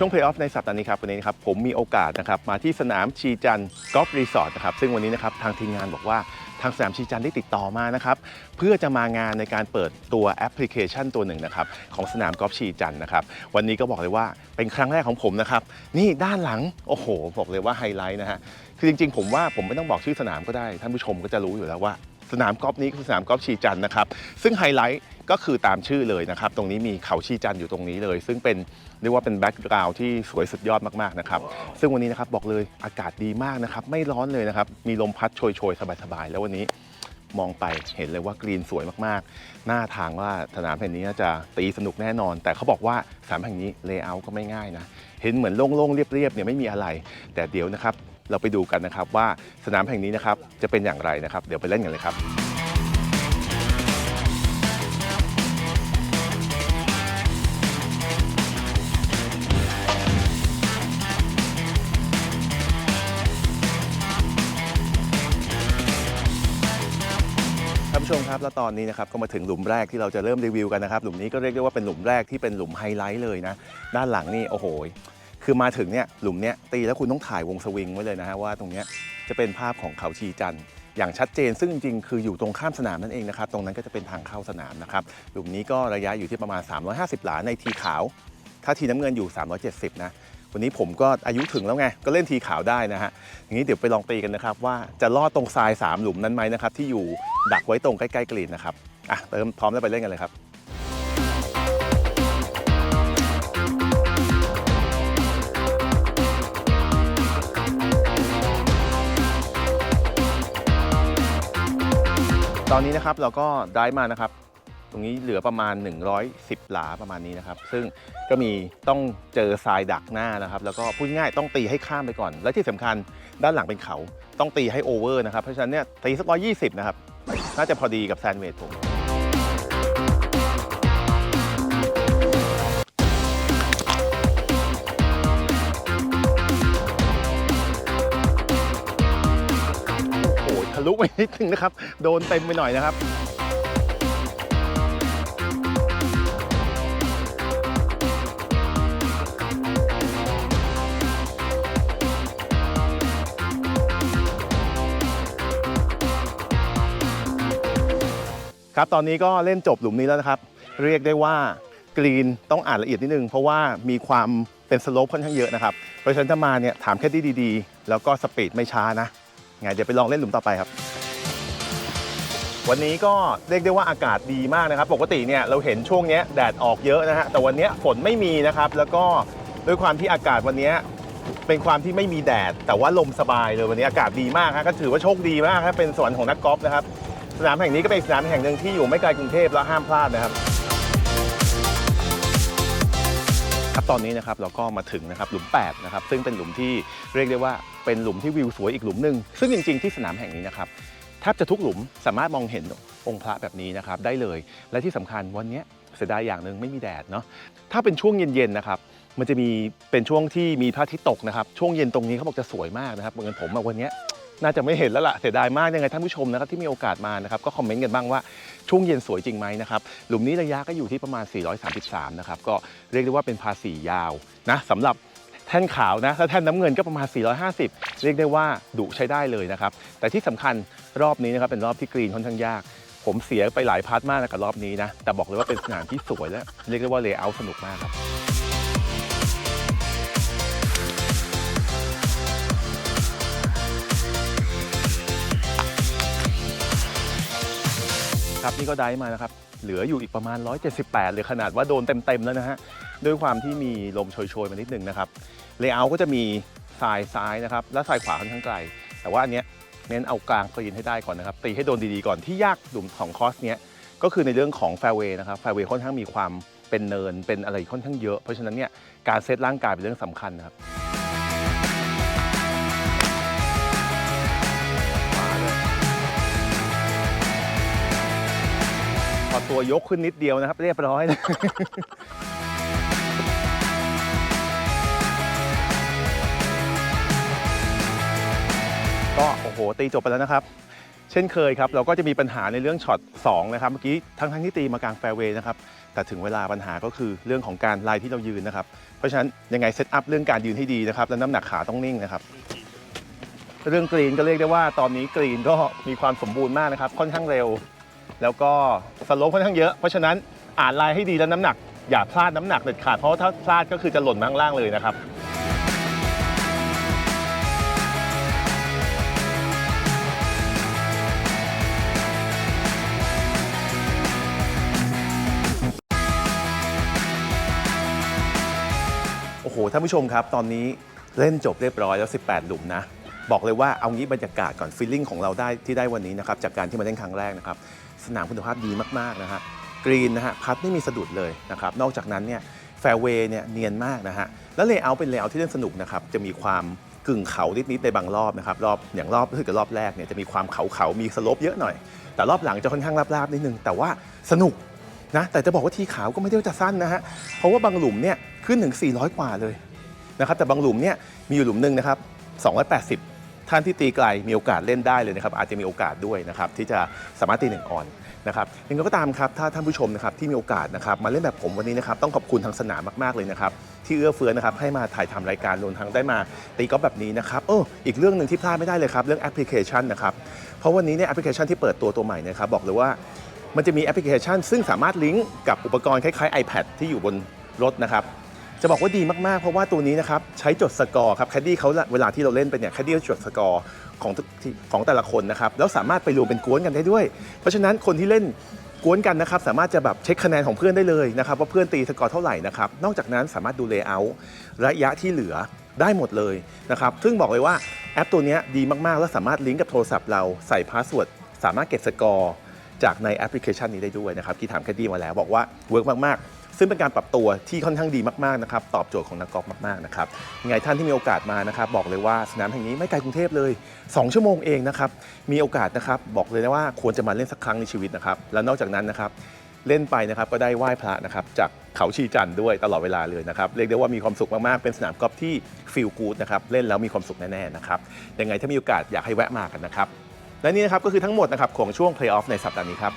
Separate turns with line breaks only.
ช่วงเพลย์ออฟในสัปดาห์นี้ครับวันนี้นะครับผมมีโอกาสนะครับมาที่สนามชีจันกอล์ฟรีสอร์ทนะครับซึ่งวันนี้นะครับทางทีมงานบอกว่าทางสนามชีจันได้ติดต่อมานะครับเพื่อจะมางานในการเปิดตัวแอปพลิเคชันตัวหนึ่งนะครับของสนามกอล์ฟชีจันนะครับวันนี้ก็บอกเลยว่าเป็นครั้งแรกของผมนะครับนี่ด้านหลังโอ้โหบอกเลยว่าไฮไลท์นะฮะคือจริงๆ ผมว่าผมไม่ต้องบอกชื่อสนามก็ได้ ท่านผู้ชมก็จะรู้อยู่แล้วว่า สนามกอล์ฟนี้คือสนามกอล์ฟชีจันนะครับซึ่งไฮไลท์ ก็คือตามชื่อเลยนะครับ ตรงนี้มีเขาชีจันอยู่ตรงนี้เลย ซึ่งเป็นเรียกว่าเป็นแบ็กกราวด์ที่สวยสุดยอดมากๆนะครับ ซึ่งวันนี้นะครับบอกเลยอากาศดีมากนะครับ ไม่ร้อนเลยนะครับ มีลมพัดโชยๆ สบายๆ แล้ววันนี้มองไปเห็นเลยว่ากรีนสวยมากๆ หน้าทางว่าสนามแห่งนี้จะตีสนุกแน่นอน แต่เขาบอกว่าสนามแห่งนี้เลเยอร์ก็ไม่ง่ายนะ เห็นเหมือนโล่งๆ เรียบๆ เนี่ยไม่มีอะไร แต่เดี๋ยวนะครับ เราไปดูกันนะครับว่าสนามแห่งนี้นะครับจะเป็นอย่างไรนะครับ เดี๋ยวไปเล่นกันเลยครับ ผู้ชมครับแล้วตอนนี้นะครับก็มาถึงหลุมแรกที่เราจะเริ่มรีวิวกันนะครับหลุมนี้ก็เรียกได้ว่าเป็นหลุมแรกที่เป็นหลุมไฮไลท์เลยนะด้านหลังนี่โอ้โหคือมาถึงเนี่ยหลุมเนี้ยตีแล้วคุณต้องถ่ายวงสวิงไว้เลยนะฮะว่าตรงเนี้ยจะเป็นภาพของเขาชีจันทร์อย่างชัดเจน ซึ่งจริงๆคืออยู่ตรงข้ามสนามนั่นเองนะครับตรงนั้นก็จะเป็นทางเข้าสนามนะครับหลุมนี้ก็ระยะอยู่ที่ประมาณ 350 หลาในทีขาว ถ้าทีน้ำเงินอยู่ 370 นะ วันนี้ผมก็อายุถึงแล้วไง ก็เล่นทีขาวได้นะฮะอย่างนี้เดี๋ยวไปลองตีกันนะครับ ว่าจะลอดตรงทราย 3 หลุมนั้นไหมนะครับ ที่อยู่ดักไว้ตรงใกล้ๆกรีนนะครับอะเติมพร้อมแล้วไปเล่นกันเลยครับตอนนี้นะครับเราก็ได้มานะครับ ตรงนี้เหลือประมาณ 110 หลาประมาณนี้นะครับ ซึ่งก็มีต้องเจอทรายดักหน้านะครับ แล้วก็พูดง่ายต้องตีให้ข้ามไปก่อน และที่สำคัญด้านหลังเป็นเขา ต้องตีให้โอเวอร์นะครับ เพราะฉะนั้นเนี่ยตีสักร้อยยี่สิบนะครับ น่าจะพอดีกับแซนด์เวดผมโอ้โหทะลุไปนิดนึงนะครับ โดนเต็มไปหน่อยนะครับ ครับตอนนี้ก็เล่นจบหลุมนี้แล้วนะครับ เรียกได้ว่ากรีนต้องอ่านละเอียดนิดนึง เพราะว่ามีความเป็นสโลปค่อนข้างเยอะนะครับเพราะฉะนั้นถ้ามาเนี่ยถามแค่ที่ดีๆ แล้วก็สปีดไม่ช้านะไงเดี๋ยวไปลองเล่นหลุมต่อไปครับ วันนี้ก็เรียกได้ว่าอากาศดีมากนะครับ ปกติเนี่ยเราเห็นช่วงเนี้ยแดดออกเยอะนะฮะแต่วันเนี้ยฝนไม่มีนะครับแล้วก็ด้วยความที่อากาศวันเนี้ยเป็นความที่ไม่มีแดด แต่ว่าลมสบายเลยวันนี้อากาศดีมากครับก็ถือว่าโชคดีมากครับเป็นสวรรค์ของนักกอล์ฟนะครับ สนามแห่งนี้ก็เป็นสนามแห่งหนึ่งที่อยู่ไม่ไกลกรุงเทพแล้วห้ามพลาดนะครับครับตอนนี้นะครับเราก็มาถึงนะครับหลุม8นะครับซึ่งเป็นหลุมที่เรียกได้ว่าเป็นหลุมที่วิวสวยอีกหลุมหนึ่งซึ่งจริงๆที่สนามแห่งนี้นะครับแทบจะทุกหลุมสามารถมองเห็นองค์พระแบบนี้นะครับได้เลย และที่สำคัญวันนี้เสียดายอย่างหนึ่งไม่มีแดดเนาะถ้าเป็นช่วงเย็นๆนะครับมันจะมีเป็นช่วงที่มีพระอาทิตย์ตกนะครับช่วงเย็นตรงนี้เขาบอกจะสวยมากนะครับเหมือนผมวันนี้ น่าจะไม่เห็นแล้วล่ะเสียดายมากยังไงท่านผู้ชมนะครับที่มีโอกาสมานะครับก็คอมเมนต์กันบ้างว่าช่วงเย็นสวยจริงไหมนะครับหลุมนี้ระยะก็อยู่ที่ประมาณ 433 นะครับก็เรียกได้ว่าเป็นภาษียาวนะสำหรับแท่นขาวนะถ้าแท่นน้ำเงินก็ประมาณ 450 เรียกได้ว่าดุใช้ได้เลยนะครับแต่ที่สำคัญรอบนี้นะครับเป็นรอบที่กรีนค่อนข้างยาก ผมเสียไปหลายพาร์ทมากนะกับรอบนี้นะแต่บอกเลยว่าเป็นสนามที่สวยและเรียกได้ว่าเลเยอร์สนุกมากครับ ครับนี่ก็ได้มานะครับ เหลืออยู่อีกประมาณ 178เลยขนาดว่าโดนเต็มๆแล้วนะฮะด้วยความที่มีลมโชยๆมานิดนึงนะครับเลเยอร์ก็จะมีทรายซ้ายนะครับและทรายขวาค่อนข้างไกล แต่ว่าอันเนี้ยเน้นเอากลางกรีนให้ได้ก่อนนะครับ ตีให้โดนดีๆก่อนที่ยากหลุมของคอสเนี้ยก็คือในเรื่องของแฟร์เวย์นะครับแฟร์เวย์ค่อนข้างมีความเป็นเนินเป็นอะไรค่อนข้างเยอะ เพราะฉะนั้นเนี่ยการเซตร่างกายเป็นเรื่องสำคัญนะครับ อตัวยกขึ้นนิดเดียวนะครับ เรียบร้อยนะก็โอ้โหตีจบไปแล้วนะครับ เช่นเคยครับ เราก็จะมีปัญหาในเรื่องช็อต2นะครับเมื่อกี้ทั้งทั้งที่ตีมากลางแฟร์เวย์นะครับแต่ถึงเวลาปัญหาก็คือเรื่องของการลายที่เรายืนนะครับ เพราะฉะนั้นยังไงเซตอัพเรื่องการยืนให้ดีนะครับและน้ำหนักขาต้องนิ่งนะครับ เรื่องกรีนก็เรียกได้ว่าตอนนี้กรีนก็มีความสมบูรณ์มากนะครับ ค่อนข้างเร็ว แล้วก็สโลปค่อนข้างเยอะ เพราะฉะนั้นอ่านลายให้ดีและน้ำหนัก อย่าพลาดน้ำหนักเด็ดขาดเพราะว่าถ้าพลาดก็คือจะหล่นมาข้างล่างเลยนะครับ โอ้โหท่านผู้ชมครับ ตอนนี้เล่นจบเรียบร้อยแล้ว 18 หลุมนะ บอกเลยว่าเอางี้บรรยากาศก่อนฟีลลิ่งของเราได้ที่ได้วันนี้นะครับ จากการที่มาเล่นครั้งแรกนะครับ สนามคุณภาพดีมากๆนะฮะกรีนนะฮะพัดไม่มีสะดุดเลยนะครับนอกจากนั้นเนี่ยแฟร์เวย์เนี่ยเนียนมากนะฮะแล้วเลเยอร์เป็นเลเยอร์ที่เล่นสนุกนะครับจะมีความกึ่งเขานิดๆในบางรอบนะครับรอบอย่างรอบรู้สึกกับรอบแรกเนี่ยจะมีความเขาเขาๆมีสลปเยอะหน่อย แต่รอบหลังจะค่อนข้างราบๆนิดนึงแต่ว่าสนุกนะแต่จะบอกว่าทีขาวก็ไม่ได้ว่าจะสั้นนะฮะเพราะว่าบางหลุมเนี่ยขึ้นถึง 400 กว่าเลยนะครับแต่บางหลุมเนี่ยมีอยู่หลุมหนึ่งนะครับ280 ท่านที่ตีไกลมีโอกาสเล่นได้เลยนะครับอาจจะมีโอกาสด้วยนะครับที่จะสามารถตีหนึ่งออนนะครับยังไงก็ตามครับถ้าท่านผู้ชมนะครับที่มีโอกาสนะครับมาเล่นแบบผมวันนี้นะครับต้องขอบคุณทางสนามมากๆเลยนะครับที่เอื้อเฟื้อนะครับให้มาถ่ายทำรายการรวมทั้งได้มาตีกอล์ฟแบบนี้นะครับเอออีกเรื่องหนึ่งที่พลาดไม่ได้เลยครับเรื่องแอปพลิเคชันนะครับเพราะวันนี้เนี่ยแอปพลิเคชันที่เปิดตัวตัวใหม่นยครับบอกเลยว่ามันจะมีแอปพลิเคชัน ซึ่งสามารถลิงก์กับอุปกรณ์คล้ายๆ iPad ที่อยู่บนรถนะครับ จะบอกว่าดีมากๆ เพราะว่าตัวนี้นะครับใช้จดสกอร์ครับแคดดี้เขาเวลาที่เราเล่นไปเนี่ยแคดดี้จดสกอร์ของทุกของแต่ละคนนะครับแล้วสามารถไปรวมเป็นกวนกันได้ด้วย เพราะฉะนั้นคนที่เล่นกวนกันนะครับสามารถจะแบบเช็คคะแนนของเพื่อนได้เลยนะครับว่าเพื่อนตีสกอร์เท่าไหร่นะครับนอกจากนั้นสามารถดูเลเยอร์ระยะที่เหลือได้หมดเลยนะครับซึ่งบอกเลยว่าแอปตัวนี้ดีมากๆ แล้วสามารถลิงก์กับโทรศัพท์เราใส่พาสเวิร์ดสามารถเก็บสกอร์จากในแอปพลิเคชันนี้ได้ด้วยนะครับที่ถามแคดดี้มาแล้วบอกว่าเวิร์กมากๆ ซึ่งเป็นการปรับตัวที่ค่อนข้างดีมากๆนะครับตอบโจทย์ของนักกอล์ฟมากๆนะครับยังไงท่านที่มีโอกาสมานะครับบอกเลยว่าสนามแห่งนี้ไม่ไกลกรุงเทพเลย 2 ชั่วโมงเองนะครับมีโอกาสนะครับบอกเลยนะว่าควรจะมาเล่นสักครั้งในชีวิตนะครับแล้วนอกจากนั้นนะครับเล่นไปนะครับก็ได้ไหว้พระนะครับจากเขาชีจันด้วยตลอดเวลาเลยนะครับเรียกได้ว่ามีความสุขมาก ๆ เป็นสนามกอล์ฟที่ฟีลกู๊ดนะครับเล่นแล้วมีความสุขแน่ ๆ นะครับยังไงถ้ามีโอกาสอยากให้แวะมากันนะครับและนี่นะครับก็คือทั้งหมดนะครับของช่วง Playoff ในสัปดาห์นี้ครับ